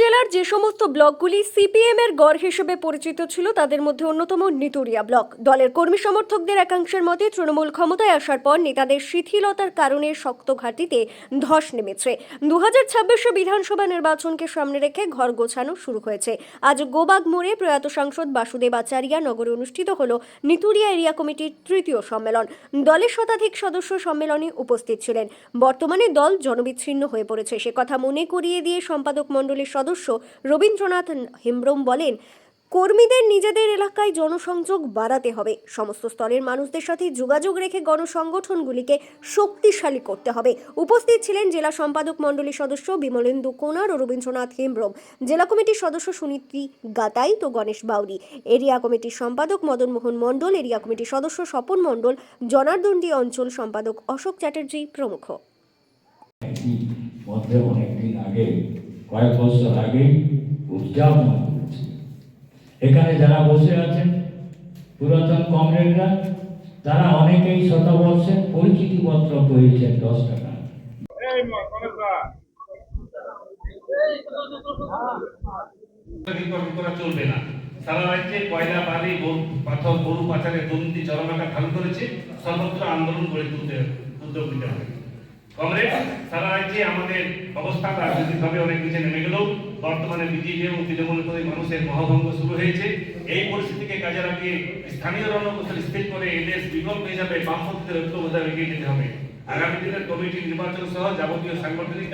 জেলার যে সমস্ত ব্লকগুলি সিপিএম এর গড় হিসেবে পরিচিত ছিল, তাদের মধ্যে অন্যতম নিতুরিয়া ব্লক। দলের কর্মী সমর্থকদের একাংশের মতে তৃণমূল ক্ষমতায় আসার পর নেতাদের শিথিলতার কারণে শক্ত ঘাটিতে ধস নেমেছে। দু হাজার ছাব্বিশে বিধানসভা নির্বাচনকে সামনে রেখে ঘর গোছানো শুরু হয়েছে। আজ গোবাগ মোড়ে প্রয়াত সাংসদ বাসুদেব আচারিয়া নগরে অনুষ্ঠিত হল নিতুরিয়া এরিয়া কমিটির তৃতীয় সম্মেলন। দলের শতাধিক সদস্য সম্মেলনে উপস্থিত ছিলেন। বর্তমানে দল জনবিচ্ছিন্ন হয়ে পড়েছে। সে কথা মনে করিয়ে দিয়ে সম্পাদক মণ্ডলীর সদস্য রবীন্দ্রনাথ হেমব্রম বলেন, কর্মীদের নিজেদের এলাকায় জনসংযোগ বাড়াতে হবে। সমস্ত স্তরের মানুষদের সাথে যোগাযোগ রেখে গণসংগঠনগুলিকে শক্তিশালী করতে হবে। উপস্থিত ছিলেন জেলা সম্পাদক মণ্ডলীর সদস্য বিমলেন্দু কোনার ও রবীন্দ্রনাথ হেমব্রম। জেলা কমিটির সদস্য সুনীতি গাতাই তো গণেশ বাউরি। এরিয়া কমিটির সম্পাদক মদন মোহন মণ্ডল, এরিয়া কমিটির সদস্য স্বপন মণ্ডল জনার্দন্ডী অঞ্চল সম্পাদক অশোক চ্যাটার্জি প্রমুখ। অনেকদিন আগে কয়েক বছর আগে উদযাপন করেছি। এখানে যারা বসে আছেন পুরাতন কমরেডরা তারা অনেকেই শতবর্ষের পরিচিতিপত্র পেয়েছেন দশ টাকা। করা চলবে না। সারা রাজ্যে কয়লা বালি গরু পাথর গরু পাচারের দুর্নীতি চরমাকা খালি করেছে। সর্বত্র আন্দোলন গড়ে তুলতে উদ্যোগ নিতে হবে। কংগ্রেস সারা রাজ্যে আমাদের অবস্থা অনেক নিচে নেমে বর্তমানে বিজেপি এবং তৃণমূল করে মানুষের মহাভঙ্গ শুরু হয়েছে। এই পরিস্থিতিকে কাজে লাগিয়ে স্থানীয় রণকৌশল স্থির করে এদেশ বিকল্প হিসাবে বামপন্থীদের ঐক্যবদ্ধ এগিয়ে যেতে হবে। আগামী দিনের কমিটি নির্বাচন সহ যাবতীয় সাংগঠনিক